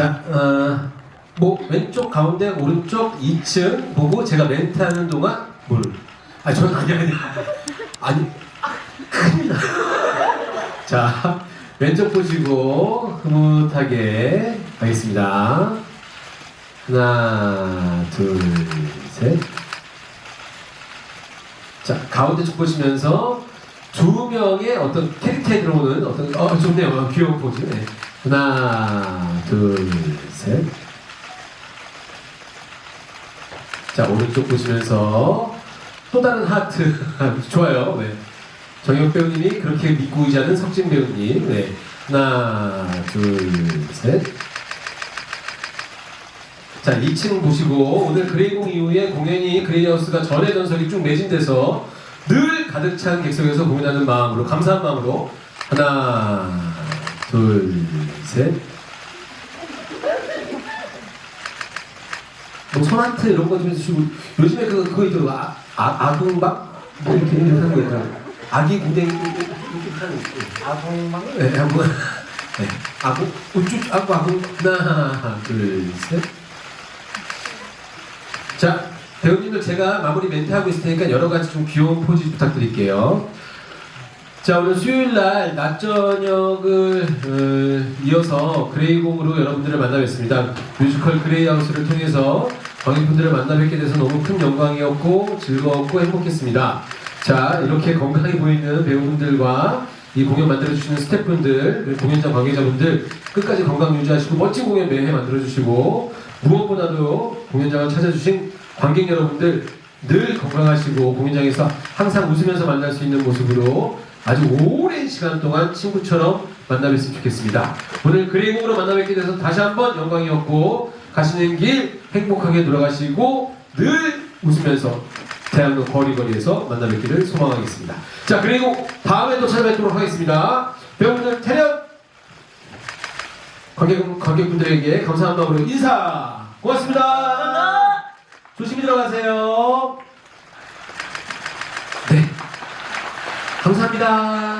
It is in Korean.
자, 어, 뭐 왼쪽 가운데 오른쪽 2층 보고 제가 멘트하는 동안 뭘? 아 저는 아니 아니 아니 큰일 나. 자 왼쪽 보시고 흐뭇하게 가겠습니다. 하나 둘 셋. 자 가운데 쪽 보시면서 두 명의 어떤 캐릭터에 들어오는 어떤 어 좋네요 어, 귀여운 포즈. 네. 하나 둘 셋. 자 오른쪽 보시면서 또 다른 하트 좋아요. 네. 정혁 배우님이 그렇게 믿고 의지하는 석진 배우님. 네. 하나 둘 셋. 자 2층 보시고 오늘 그레이공 이후에 공연이 그레이하우스가 전의 전설이 쭉 매진돼서 늘 가득 찬 객석에서 공연하는 마음으로 감사한 마음으로 하나 둘 셋. 뭐 손하트 이런 거 좀 해주시고 요즘에 그 그거 있더라고 아, 아, 아궁박 뭐 이렇게 이렇게 하는 거 있더라고 아기 구댕이 이렇게 하는 거 아궁망? 네, 아궁 네, 아궁 우쭈 아궁 아궁 하나 둘셋자 배우님들 제가 마무리 멘트 하고 있을 테니까 여러 가지 좀 귀여운 포즈 부탁드릴게요. 자 오늘 수요일 날 낮 저녁을 어, 이어서 그레이공으로 여러분들을 만나뵙습니다. 뮤지컬 그레이하우스를 통해서 관객분들을 만나뵙게 돼서 너무 큰 영광이었고 즐거웠고 행복했습니다. 자 이렇게 건강해 보이는 배우분들과 이 공연 만들어주시는 스태프분들 공연장 관계자분들 끝까지 건강 유지하시고 멋진 공연 매해 만들어주시고 무엇보다도 공연장을 찾아주신 관객 여러분들 늘 건강하시고 공연장에서 항상 웃으면서 만날 수 있는 모습으로 아주 오랜 시간 동안 친구처럼 만나뵀으면 좋겠습니다. 오늘 그레이공으로 만나뵙게 돼서 다시 한번 영광이었고 가시는 길 행복하게 돌아가시고 늘 웃으면서 대학로 거리거리에서 만나뵙기를 소망하겠습니다. 자 그리고 다음에 또 찾아뵙도록 하겠습니다. 배우분들 태연 관객, 관객분들에게 감사한 마음으로 인사 고맙습니다. 조심히 들어가세요. 네. 감사합니다.